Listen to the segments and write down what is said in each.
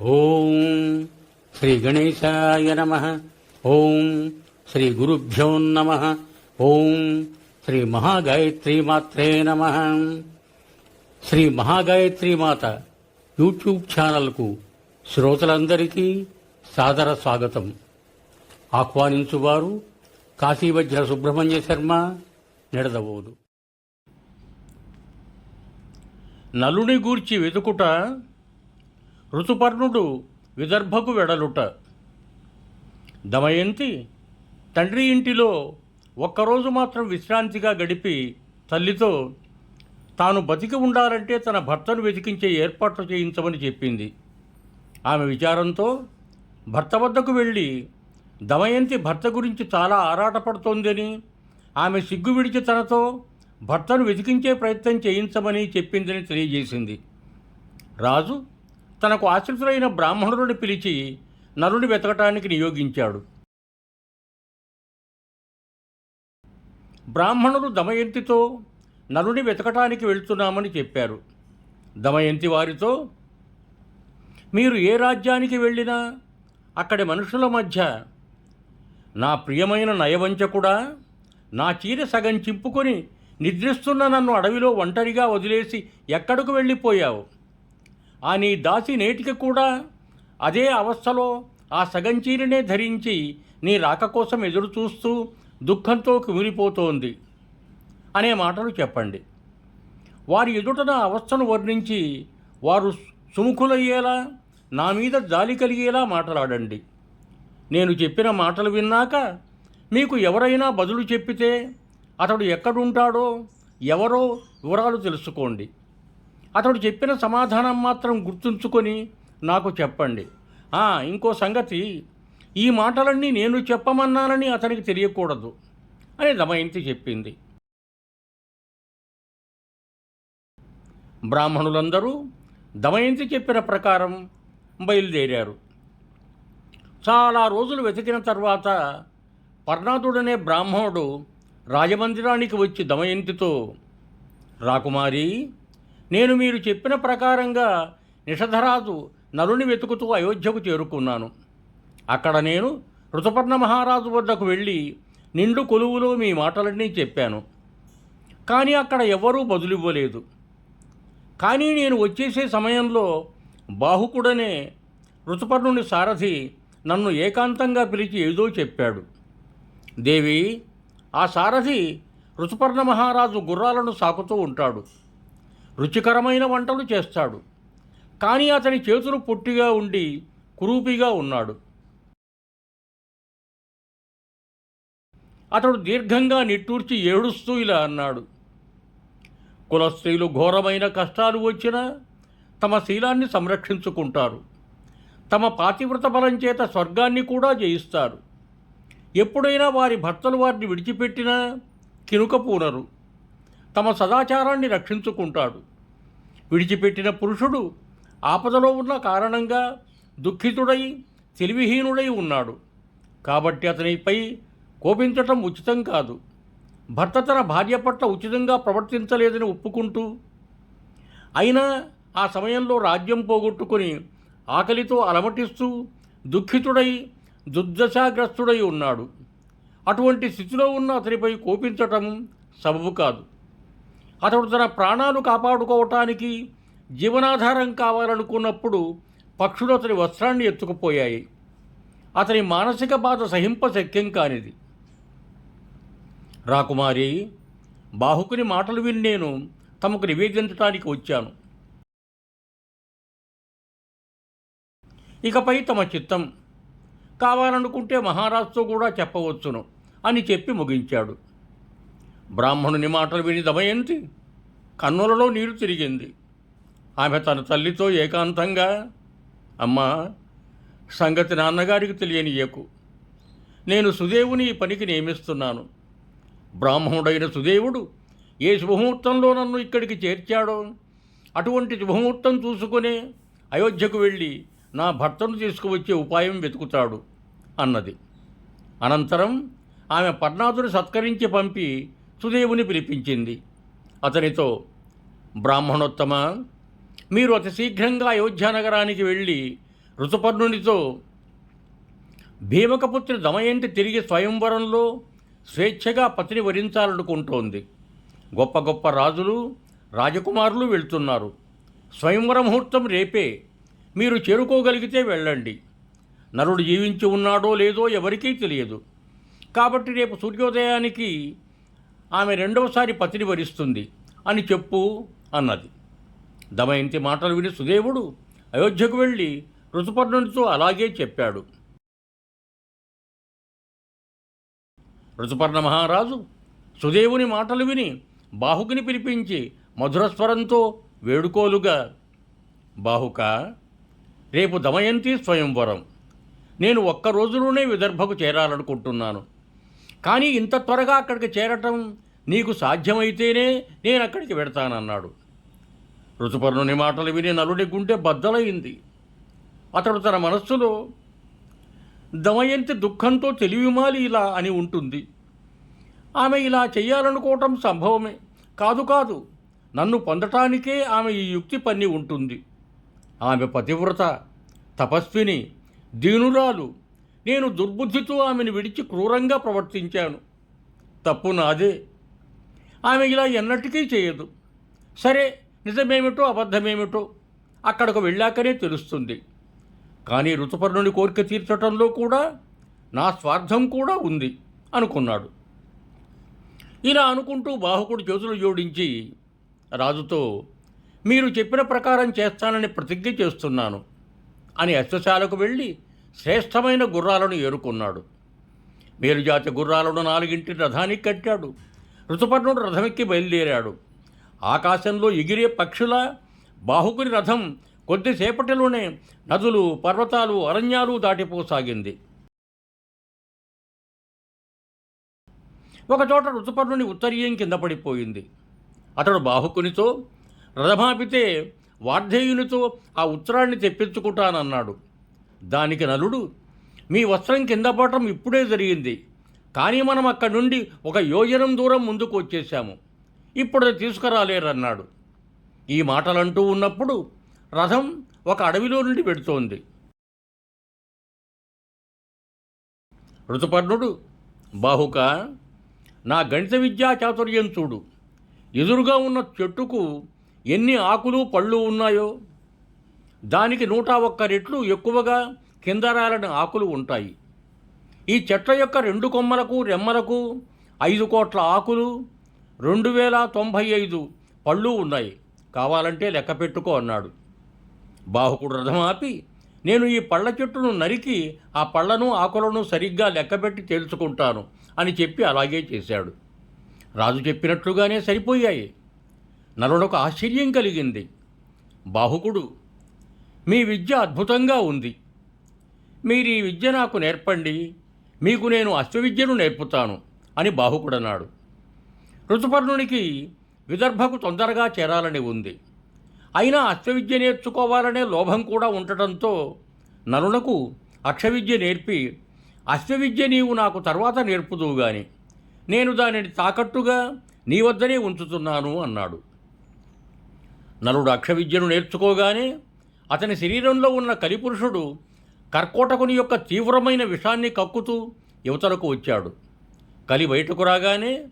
ఓం శ్రీ గణేశాయ నమ. ఓం శ్రీ గురుభ్యో నమ. ఓం శ్రీ మహాగాయత్రి మాత్రే నమ. శ్రీ మహాగాయత్రి మాత యూట్యూబ్ ఛానల్కు శ్రోతలందరికీ సాదర స్వాగతం. ఆహ్వానించువారు కాశీవజ్ర సుబ్రహ్మణ్య శర్మ నిడదవోదు. నలుని గూర్చి వెతుకుట ఋతుపర్ణుడు విదర్భకు వెడలుట. దమయంతి తండ్రి ఇంటిలో ఒక్కరోజు మాత్రం విశ్రాంతిగా గడిపి తల్లితో తాను బతికి ఉండాలంటే తన భర్తను వెతికించే ఏర్పాట్లు చేయించమని చెప్పింది. ఆమె విచారంతో భర్త వద్దకు వెళ్ళి దమయంతి భర్త గురించి చాలా ఆరాటపడుతోందని ఆమె సిగ్గు విడిచి తనతో భర్తను వెతికించే ప్రయత్నం చేయించమని చెప్పిందని తెలియజేసింది. రాజు తనకు ఆశ్రితులైన బ్రాహ్మణుడిని పిలిచి నరుని వెతకటానికి నియోగించాడు. బ్రాహ్మణుడు దమయంతితో నరుని వెతకటానికి వెళ్తున్నామని చెప్పారు. దమయంతి వారితో మీరు ఏ రాజ్యానికి వెళ్ళినా అక్కడి మనుషుల మధ్య నా ప్రియమైన నయవంచకుడా నా చీర సగం చింపుకొని నిద్రిస్తున్న నన్ను అడవిలో ఒంటరిగా వదిలేసి ఎక్కడకు వెళ్ళిపోయావు? ఆ నీ దాసి నేటికి కూడా అదే అవస్థలో ఆ సగంచీరనే ధరించి నీ రాక కోసం ఎదురు చూస్తూ దుఃఖంతో కుమిలిపోతోంది అనే మాటలు చెప్పండి. వారి ఎదుట నా అవస్థను వర్ణించి వారు సుముఖులయ్యేలా నా మీద జాలి కలిగేలా మాట్లాడండి. నేను చెప్పిన మాటలు విన్నాక మీకు ఎవరైనా బదులు చెప్పితే అతడు ఎక్కడుంటాడో ఎవరో వివరాలు తెలుసుకోండి. అతడు చెప్పిన సమాధానం మాత్రం గుర్తుంచుకొని నాకు చెప్పండి. ఇంకో సంగతి ఈ మాటలన్నీ నేను చెప్పమన్నానని అతనికి తెలియకూడదు అని దమయంతి చెప్పింది. బ్రాహ్మణులందరూ దమయంతి చెప్పిన ప్రకారం బయలుదేరారు. చాలా రోజులు వెతికిన తర్వాత పర్ణాదుడనే బ్రాహ్మణుడు రాజమందిరానికి వచ్చి దమయంతితో రాకుమారి నేను మీరు చెప్పిన ప్రకారంగా నిషధరాజు నలుని వెతుకుతూ అయోధ్యకు చేరుకున్నాను. అక్కడ నేను ఋతుపర్ణ మహారాజు వద్దకు వెళ్ళి నిండు కొలువులో మీ మాటలన్నీ చెప్పాను. కానీ అక్కడ ఎవ్వరూ బదులివ్వలేదు. కానీ నేను వచ్చేసే సమయంలో బాహుకుడనే ఋతుపర్ణుని సారథి నన్ను ఏకాంతంగా పిలిచి ఏదో చెప్పాడు. దేవి ఆ సారథి ఋతుపర్ణ మహారాజు గుర్రాలను సాకుతూ ఉంటాడు. రుచికరమైన వంటలు చేస్తాడు. కానీ అతని చేతులు పొట్టిగా ఉండి కురూపిగా ఉన్నాడు. అతడు దీర్ఘంగా నిట్టూర్చి ఏడుస్తూ ఇలా అన్నాడు. కులస్త్రీలు ఘోరమైన కష్టాలు వచ్చినా తమ శీలాన్ని సంరక్షించుకుంటారు. తమ పాతివ్రత బలం చేత స్వర్గాన్ని కూడా జయిస్తారు. ఎప్పుడైనా వారి భర్తలు వారిని విడిచిపెట్టినా కినుకపోనరు తమ సదాచారాన్ని రక్షించుకుంటాడు. విడిచిపెట్టిన పురుషుడు ఆపదలో ఉన్న కారణంగా దుఃఖితుడై తెలివిహీనుడై ఉన్నాడు. కాబట్టి అతనిపై కోపించటం ఉచితం కాదు. భర్త తన భార్య పట్ల ఉచితంగా ప్రవర్తించలేదని ఒప్పుకుంటూ అయినా ఆ సమయంలో రాజ్యం పోగొట్టుకొని ఆకలితో అలమటిస్తూ దుఃఖితుడై దుర్దశాగ్రస్తుడై ఉన్నాడు. అటువంటి స్థితిలో ఉన్న అతనిపై కోపించటం సబబు కాదు. అతడు తన ప్రాణాలు కాపాడుకోవటానికి జీవనాధారం కావాలనుకున్నప్పుడు పక్షులు అతని వస్త్రాన్ని ఎత్తుకుపోయాయి. అతని మానసిక బాధ సహింప శక్యం కానిది రాకుమారి బాహుకుని మాటలు విని నేను తమకు నివేదించడానికి వచ్చాను. ఇకపై తమ చిత్తం. కావాలనుకుంటే మహారాజుతో కూడా చెప్పవచ్చును అని చెప్పి ముగించాడు. బ్రాహ్మణుని మాటలు విని దమయంతి కన్నులలో నీరు తిరిగింది. ఆమె తన తల్లితో ఏకాంతంగా అమ్మా సంగతి నాన్నగారికి తెలియనియకు. నేను సుదేవుని ఈ పనికి నియమిస్తున్నాను. బ్రాహ్మణుడైన సుదేవుడు ఏ శుభముహూర్తంలో నన్ను ఇక్కడికి చేర్చాడో అటువంటి శుభముహూర్తం చూసుకునే అయోధ్యకు వెళ్ళి నా భర్తను తీసుకువచ్చే ఉపాయం వెతుకుతాడు అన్నది. అనంతరం ఆమె పర్ణాదుని సత్కరించి పంపి సుదేవుని పిలిపించింది. అతనితో బ్రాహ్మణోత్తమ మీరు అతి శీఘ్రంగా అయోధ్యానగరానికి వెళ్ళి ఋతుపర్ణునితో భీమకపుత్రి దమయంతి తిరిగి స్వయంవరంలో స్వేచ్ఛగా పతిని వరించాలనుకుంటోంది. గొప్ప గొప్ప రాజులు రాజకుమారులు వెళ్తున్నారు. స్వయంవర ముహూర్తం రేపే. మీరు చేరుకోగలిగితే వెళ్ళండి. నరుడు జీవించి ఉన్నాడో లేదో ఎవరికీ తెలియదు. కాబట్టి రేపు సూర్యోదయానికి ఆమె రెండవసారి పతిని వరిస్తుంది అని చెప్పు అన్నది. దమయంతి మాటలు విని సుదేవుడు అయోధ్యకు వెళ్ళి ఋతుపర్ణునితో అలాగే చెప్పాడు. ఋతుపర్ణ మహారాజు సుదేవుని మాటలు విని బాహుకుని పిలిపించి మధురస్వరంతో వేడుకోలుగా బాహుక రేపు దమయంతి స్వయంవరం. నేను ఒక్క రోజులోనే విదర్భకు చేరాలనుకుంటున్నాను. కానీ ఇంత త్వరగా అక్కడికి చేరటం నీకు సాధ్యమైతేనే నేను అక్కడికి వెడతానన్నాడు. ఋతుపర్ణుని మాటలు విని నలుడి గుండె బద్దలైంది. అతడు తన మనస్సులో దమయంతి దుఃఖంతో తెలివిమాలి ఇలా అని ఉంటుంది. ఆమె ఇలా చేయాలనుకోవటం సంభవమే. కాదు కాదు నన్ను పొందటానికే ఆమె ఈ యుక్తి పన్ని ఉంటుంది. ఆమె పతివ్రత తపస్విని దీనురాలు నేను దుర్బుద్ధితో ఆమెను విడిచి క్రూరంగా ప్రవర్తించాను. తప్పు నాదే. ఆమె ఇలా ఎన్నటికీ చేయదు. సరే నిజమేమిటో అబద్ధమేమిటో అక్కడకు వెళ్ళాకనే తెలుస్తుంది. కానీ ఋతుపర్ణుని కోరిక తీర్చటంలో కూడా నా స్వార్థం కూడా ఉంది అనుకున్నాడు. ఇలా అనుకుంటూ బాహుకుడు చేతులు జోడించి రాజుతో మీరు చెప్పిన ప్రకారం చేస్తానని ప్రతిజ్ఞ చేస్తున్నాను అని అశ్వశాలకు వెళ్ళి శ్రేష్టమైన గుర్రాలను ఏరుకున్నాడు మేలుజాతి గుర్రాలను నాలుగింటి రథానికి కట్టాడు. ఋతుపర్ణుడు రథమెక్కి బయలుదేరాడు. ఆకాశంలో ఎగిరే పక్షుల బాహుకుని రథం కొద్దిసేపటిలోనే నదులు పర్వతాలు అరణ్యాలు దాటిపోసాగింది. ఒకచోట ఋతుపర్ణుని ఉత్తరీయం కింద పడిపోయింది. అతడు బాహుకునితో రథమాపితే వార్ధేయునితో ఆ ఉత్తరాన్ని తెప్పించుకుంటానన్నాడు. దానికి నలుడు. మీ వస్త్రం కింద పడటం ఇప్పుడే జరిగింది. కానీ మనం అక్కడి నుండి ఒక యోజనం దూరం ముందుకు వచ్చేసాము ఇప్పుడు అది తీసుకురాలేరన్నాడు. ఈ మాటలంటూ ఉన్నప్పుడు రథం ఒక అడవిలో నుండి పెడుతోంది ఋతుపర్ణుడు బాహుక నా గణిత విద్యా చాతుర్యం చూడు. ఎదురుగా ఉన్న చెట్టుకు ఎన్ని ఆకులు పళ్ళు ఉన్నాయో? దానికి నూట ఒక్క రెట్లు ఎక్కువగా కింద రాలని ఆకులు ఉంటాయి. ఈ చెట్ల యొక్క రెండు కొమ్మలకు రెమ్మలకు ఐదు కోట్ల ఆకులు రెండు వేల తొంభై ఐదు పళ్ళు ఉన్నాయి. కావాలంటే లెక్క పెట్టుకో అన్నాడు. బాహుకుడు రథం ఆపి నేను ఈ పళ్ళ చెట్టును నరికి ఆ పళ్ళను ఆకులను సరిగ్గా లెక్కపెట్టి తేల్చుకుంటాను అని చెప్పి అలాగే చేశాడు. రాజు చెప్పినట్లుగానే సరిపోయాయి. నలుడొక ఆశ్చర్యం కలిగింది. బాహుకుడు మీ విద్య అద్భుతంగా ఉంది. మీరు ఈ విద్య నాకు నేర్పండి. మీకు నేను అశ్వవిద్యను నేర్పుతాను అని బాహుకుడన్నాడు. ఋతుపర్ణునికి విదర్భకు తొందరగా చేరాలని ఉంది. అయినా అశ్వవిద్య నేర్చుకోవాలనే లోభం కూడా ఉండటంతో నలునకు అక్షవిద్య నేర్పి అశ్వవిద్య నీవు నాకు తర్వాత నేర్పుదువు గాని. నేను దానిని తాకట్టుగా నీ వద్దనే ఉంచుతున్నాను అన్నాడు. నలుడు అక్షవిద్యను నేర్చుకోగానే అతని శరీరంలో ఉన్న కలిపురుషుడు కర్కోటకుని యొక్క తీవ్రమైన విషాన్ని కక్కుతూ యువతలకు వచ్చాడు. కలి బయటకు రాగానే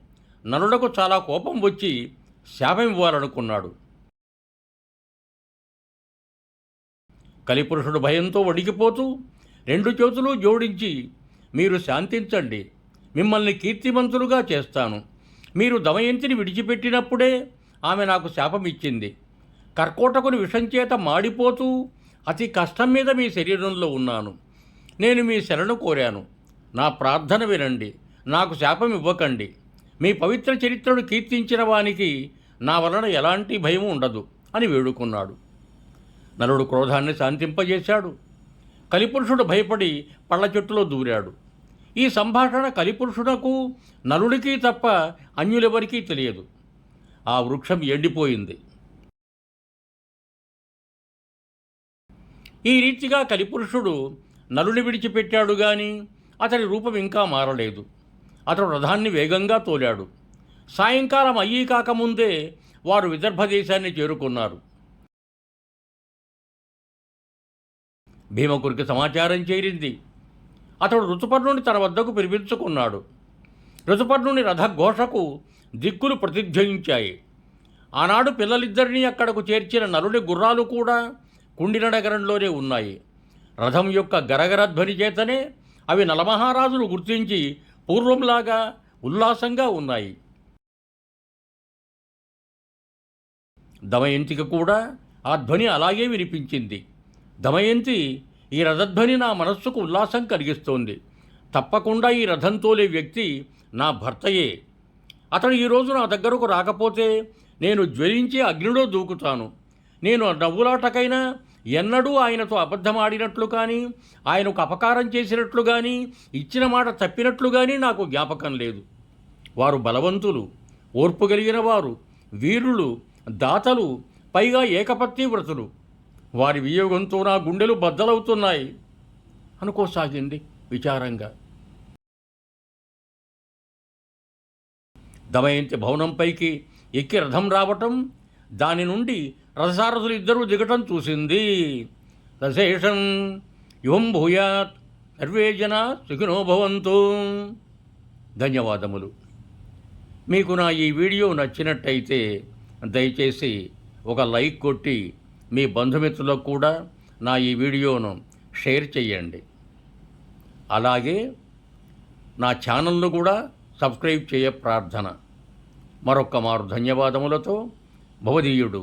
నలుడకు చాలా కోపం వచ్చి శాపం ఇవ్వాలనుకున్నాడు. కలిపురుషుడు భయంతో వణికిపోతూ రెండు చేతులు జోడించి మీరు శాంతించండి. మిమ్మల్ని కీర్తిమంతులుగా చేస్తాను. మీరు దమయంతిని విడిచిపెట్టినప్పుడే ఆమె నాకు శాపం ఇచ్చింది. కర్కోటకుని విషం చేత మాడిపోతూ అతి కష్టం మీద మీ శరీరంలో ఉన్నాను. నేను మీ శరణు కోరాను. నా ప్రార్థన వినండి. నాకు శాపం ఇవ్వకండి. మీ పవిత్ర చరిత్రను కీర్తించిన వానికి నా వలన ఎలాంటి భయం ఉండదు అని వేడుకున్నాడు. నలుడు క్రోధాన్ని శాంతింపజేశాడు. కలిపురుషుడు భయపడి పళ్ళ చెట్టులో దూరాడు. ఈ సంభాషణ కలిపురుషునకు నలుడికి తప్ప అన్యులెవరికీ తెలియదు. ఆ వృక్షం ఎండిపోయింది. ఈ రీతిగా కలిపురుషుడు నలుని విడిచిపెట్టాడు గాని అతని రూపం ఇంకా మారలేదు. అతడు రథాన్ని వేగంగా తోలాడు. సాయంకాలం అయ్యి కాకముందే వారు విదర్భ దేశాన్ని చేరుకున్నారు. భీమకురికి సమాచారం చేరింది. అతడు ఋతుపర్ణుని తన వద్దకు పిలిపించుకున్నాడు. ఋతుపర్ణుని రథఘోషకు దిక్కులు ప్రతిధ్వనించాయి ఆనాడు పిల్లలిద్దరినీ అక్కడకు చేర్చిన నలుడి గుర్రాలు కూడా కుండిన నగరంలోనే ఉన్నాయి. రథం యొక్క గరగరధ్వని చేతనే అవి నలమహారాజును గుర్తించి పూర్వంలాగా ఉల్లాసంగా ఉన్నాయి. దమయంతికి కూడా ఆ ధ్వని అలాగే వినిపించింది. దమయంతి ఈ రథధ్వని నా మనస్సుకు ఉల్లాసం కలిగిస్తోంది. తప్పకుండా ఈ రథం తోలే వ్యక్తి నా భర్తయే. అతడు ఈరోజు నా దగ్గరకు రాకపోతే నేను జ్వలించి అగ్నిలో దూకుతాను. నేను నవ్వులాటకైనా ఎన్నడూ ఆయనతో అబద్ధమాడినట్లు కానీ ఆయనకు అపకారం చేసినట్లు కానీ ఇచ్చిన మాట తప్పినట్లు కానీ నాకు జ్ఞాపకం లేదు. వారు బలవంతులు ఓర్పు కలిగిన వారు వీరులు దాతలు పైగా ఏకపత్ని వ్రతులు. వారి వియోగంతో నా గుండెలు బద్దలవుతున్నాయి అనుకోసాగింది విచారంగా. దమయంతి భవనంపైకి ఎక్కి రథం రావటం దాని నుండి రథసారథులు ఇద్దరూ దిగటం చూసింది. సశేషం యువం భూయాత్ సర్వే జన సుఖినో భవంతు. ధన్యవాదములు. మీకు నా ఈ వీడియో నచ్చినట్టయితే దయచేసి ఒక లైక్ కొట్టి మీ బంధుమిత్రులకు కూడా నా ఈ వీడియోను షేర్ చేయండి అలాగే నా ఛానల్ను కూడా సబ్స్క్రైబ్ చేయ ప్రార్థన. మరొక్క మారు ధన్యవాదములతో భవదీయుడు